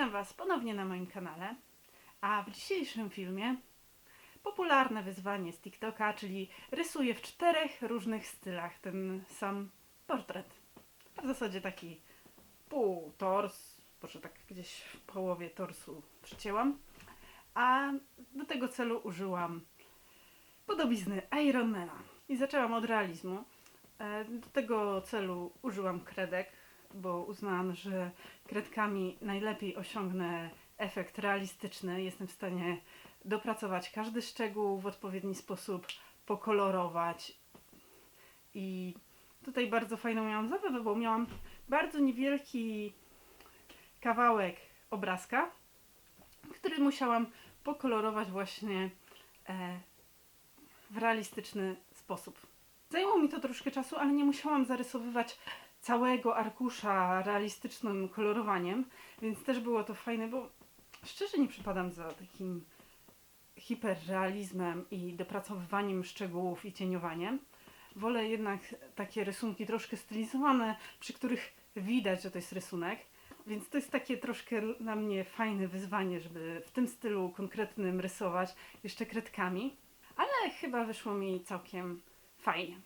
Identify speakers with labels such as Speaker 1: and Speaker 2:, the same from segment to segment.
Speaker 1: Witam Was ponownie na moim kanale, a w dzisiejszym filmie popularne wyzwanie z TikToka, czyli rysuję w czterech różnych stylach ten sam portret. W zasadzie taki pół tors, może tak gdzieś w połowie torsu przycięłam, a do tego celu użyłam podobizny Ironmana i zaczęłam od realizmu. E, Do tego celu użyłam kredek, bo uznałam, że kredkami najlepiej osiągnę efekt realistyczny. Jestem w stanie dopracować każdy szczegół w odpowiedni sposób, pokolorować. I tutaj bardzo fajną miałam zabawę, bo miałam bardzo niewielki kawałek obrazka, który musiałam pokolorować właśnie e, w realistyczny sposób. Zajęło mi to troszkę czasu, ale nie musiałam zarysowywać całego arkusza realistycznym kolorowaniem, więc też było to fajne, bo szczerze nie przypadam za takim hiperrealizmem i dopracowywaniem szczegółów i cieniowaniem. Wolę jednak takie rysunki troszkę stylizowane, przy których widać, że to jest rysunek. Więc to jest takie troszkę dla mnie fajne wyzwanie, żeby w tym stylu konkretnym rysować jeszcze kredkami. Ale chyba wyszło mi całkiem fajnie.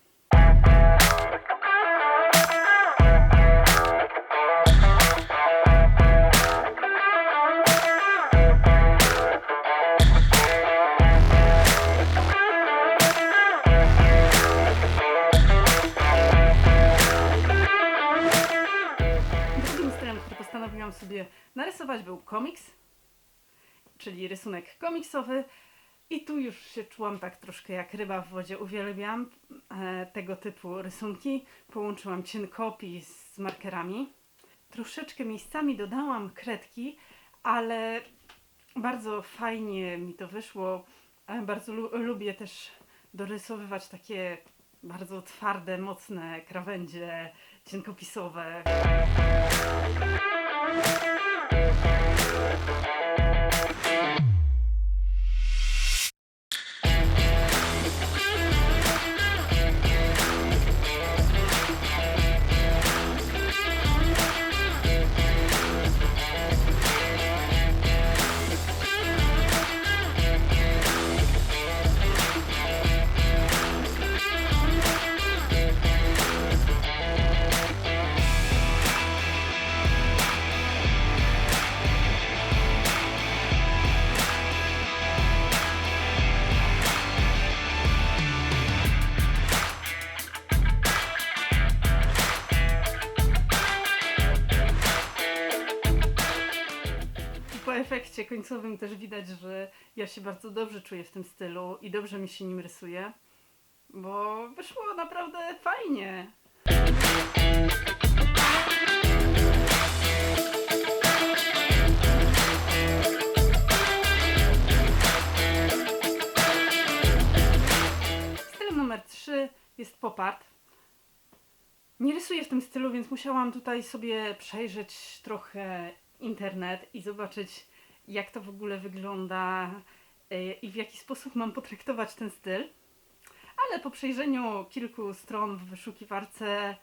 Speaker 1: Postanowiłam sobie narysować był komiks, czyli rysunek komiksowy. I tu już się czułam tak troszkę jak ryba w wodzie. Uwielbiam e, tego typu rysunki. Połączyłam cienkopis z markerami. Troszeczkę miejscami dodałam kredki, ale bardzo fajnie mi to wyszło. E, bardzo lu- lubię też dorysowywać takie bardzo twarde, mocne krawędzie cienkopisowe. I po efekcie końcowym też widać, że ja się bardzo dobrze czuję w tym stylu i dobrze mi się nim rysuje, bo wyszło naprawdę fajnie. Stylem numer 3 jest pop art. Nie rysuję w tym stylu, więc musiałam tutaj sobie przejrzeć trochę internet i zobaczyć, jak to w ogóle wygląda y, i w jaki sposób mam potraktować ten styl. Ale po przejrzeniu kilku stron w wyszukiwarce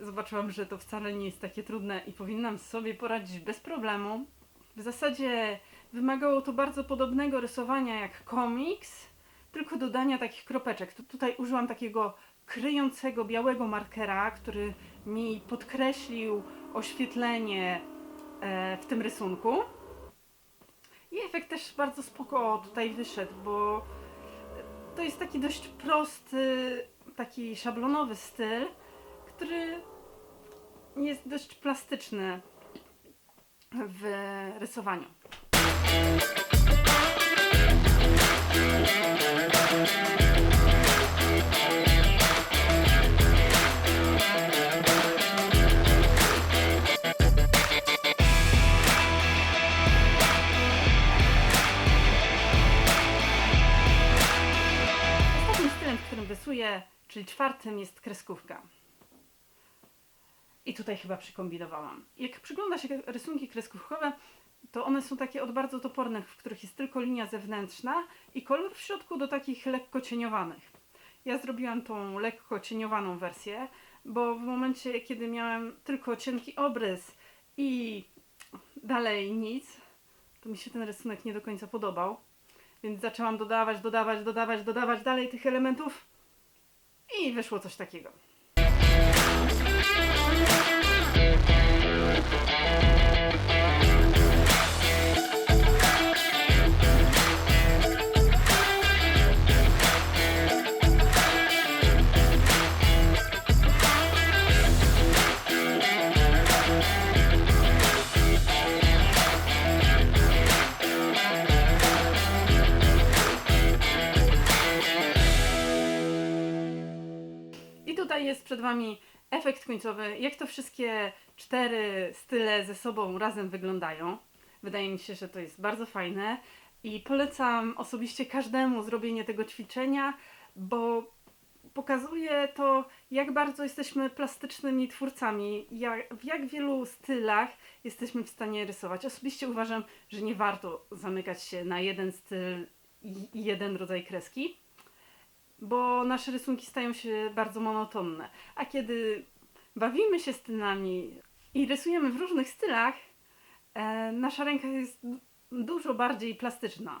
Speaker 1: zobaczyłam, że to wcale nie jest takie trudne i powinnam sobie poradzić bez problemu. W zasadzie wymagało to bardzo podobnego rysowania jak komiks, tylko dodania takich kropeczek. Tu- Tutaj użyłam takiego kryjącego białego markera, który mi podkreślił oświetlenie w tym rysunku. I efekt też bardzo spoko tutaj wyszedł, bo to jest taki dość prosty, taki szablonowy styl, który jest dość plastyczny w rysowaniu. Czyli czwartym, jest kreskówka. I tutaj chyba przykombinowałam. Jak przygląda się rysunki kreskówkowe, to one są takie od bardzo topornych, w których jest tylko linia zewnętrzna i kolor w środku do takich lekko cieniowanych. Ja zrobiłam tą lekko cieniowaną wersję, bo w momencie, kiedy miałem tylko cienki obrys i dalej nic, to mi się ten rysunek nie do końca podobał. Więc zaczęłam dodawać, dodawać, dodawać, dodawać dalej tych elementów i wyszło coś takiego. Jest przed Wami efekt końcowy, jak to wszystkie cztery style ze sobą razem wyglądają. Wydaje mi się, że to jest bardzo fajne i polecam osobiście każdemu zrobienie tego ćwiczenia, bo pokazuje to, jak bardzo jesteśmy plastycznymi twórcami, jak, w jak wielu stylach jesteśmy w stanie rysować. Osobiście uważam, że nie warto zamykać się na jeden styl i jeden rodzaj kreski bo nasze rysunki stają się bardzo monotonne. A kiedy bawimy się stylami i rysujemy w różnych stylach, e, nasza ręka jest du- dużo bardziej plastyczna.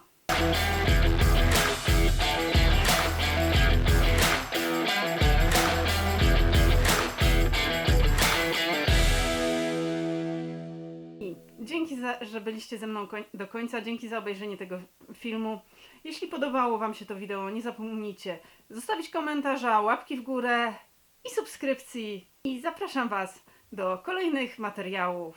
Speaker 1: Za, że byliście ze mną do końca. Dzięki za obejrzenie tego filmu. Jeśli podobało Wam się to wideo, nie zapomnijcie zostawić komentarza, łapki w górę i subskrypcji. I zapraszam Was do kolejnych materiałów.